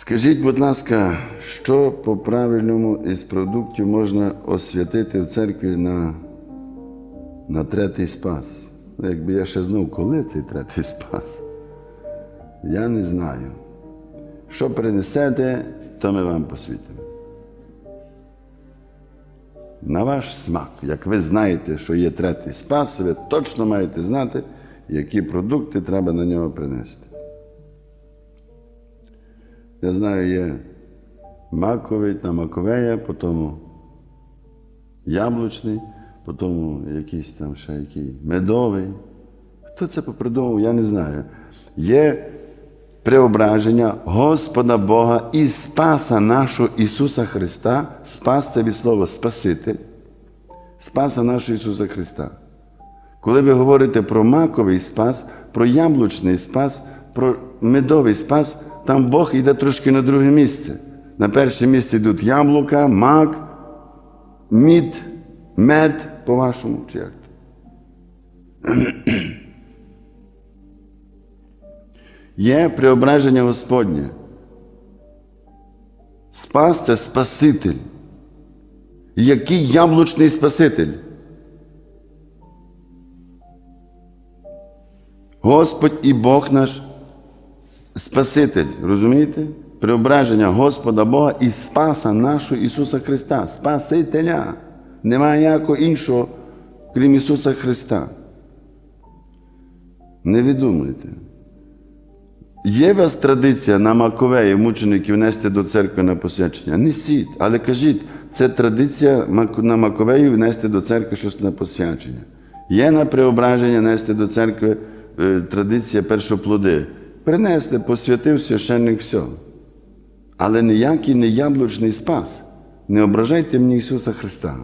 Скажіть, будь ласка, що по правильному із продуктів можна освятити в церкві на, на третій спас? Ну, Якби я ще знав, коли цей третій спас, я не знаю. Що принесете, то ми вам посвітимо. На ваш смак, як ви знаєте, що є третій спас, ви точно маєте знати, які продукти треба на нього принести. Я знаю, є маковий та маковея, потім яблучний, потім якийсь там ще який медовий. Хто це попридумав, я не знаю. Є преображення Господа Бога і Спаса нашого Ісуса Христа. Спас це від слова Спаситель. Спаса нашого Ісуса Христа. Коли ви говорите про маковий спас, про яблучний спас, про медовий спас, там Бог йде трошки на друге місце. На перше місце йдуть яблука, мак, мід, мед, по-вашому, чи як? Є преображення Господнє. Спас це Спаситель. Який яблучний Спаситель? Господь і Бог наш Спаситель, розумієте? Преображення Господа Бога і Спаса нашого Ісуса Христа, Спасителя. Немає ніякого іншого, крім Ісуса Христа. Не відумуйте. Є у вас традиція на Маковеї мучеників нести до церкви на посвячення? Несіть, але кажіть, це традиція на Маковеї внести до церкви щось на посвячення. Є на преображення нести до церкви е, традиція першоплоди. Принесли, посвятив священник все. Але ніякий не яблучний спас. Не ображайте мені Ісуса Христа.